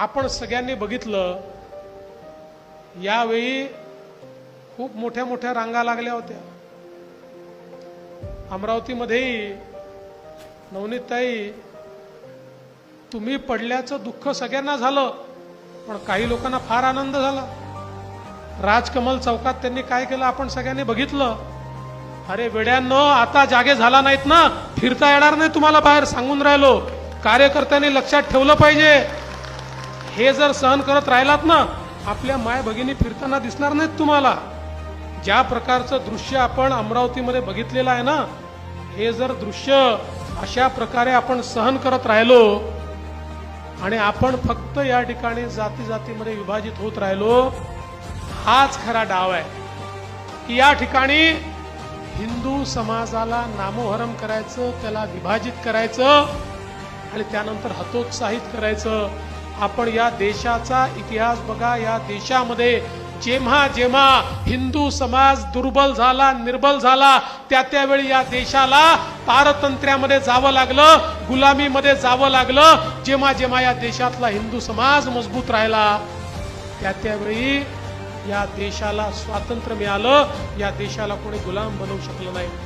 आपण सगळ्यांनी बघितलं यावेळी खूप मोठ्या मोठ्या रांगा लागल्या होत्या. अमरावतीमध्येही नवनीताई तुम्ही पडल्याचं दुःख सगळ्यांना झालं पण काही लोकांना फार आनंद झाला. राजकमल चौकात त्यांनी काय केलं आपण सगळ्यांनी बघितलं. अरे वेड्यांनो आता जागे झाला नाहीत ना? फिरता येणार नाही तुम्हाला बाहेर सांगून राहिलो. कार्यकर्त्यांनी लक्षात ठेवलं पाहिजे. हे जर सहन करत राहिलात ना आपल्या माय भगिनी फिरताना दिसणार नाहीत तुम्हाला. ज्या प्रकारचं दृश्य आपण अमरावतीमध्ये बघितलेलं आहे ना हे जर दृश्य अशा प्रकारे आपण सहन करत राहिलो आणि आपण फक्त या ठिकाणी जाती जातीमध्ये विभाजित होत राहिलो हाच खरा डाव आहे. की या ठिकाणी हिंदू समाजाला नामोहरम करायचं त्याला विभाजित करायचं आणि त्यानंतर हतोत्साहित करायचं आपण या देशाचा इतिहास बघा या देशामध्ये जेव्हा जेव्हा हिंदू समाज दुर्बल झाला निर्बल झाला त्या त्यावेळी या देशाला पारतंत्र्यामध्ये जावं लागलं गुलामीमध्ये जावं लागलं. जेव्हा जेव्हा या देशातला हिंदू समाज मजबूत राहिला त्या त्यावेळी या देशाला स्वातंत्र्य मिळालं. या देशाला कोणी गुलाम बनवू शकलं नाही.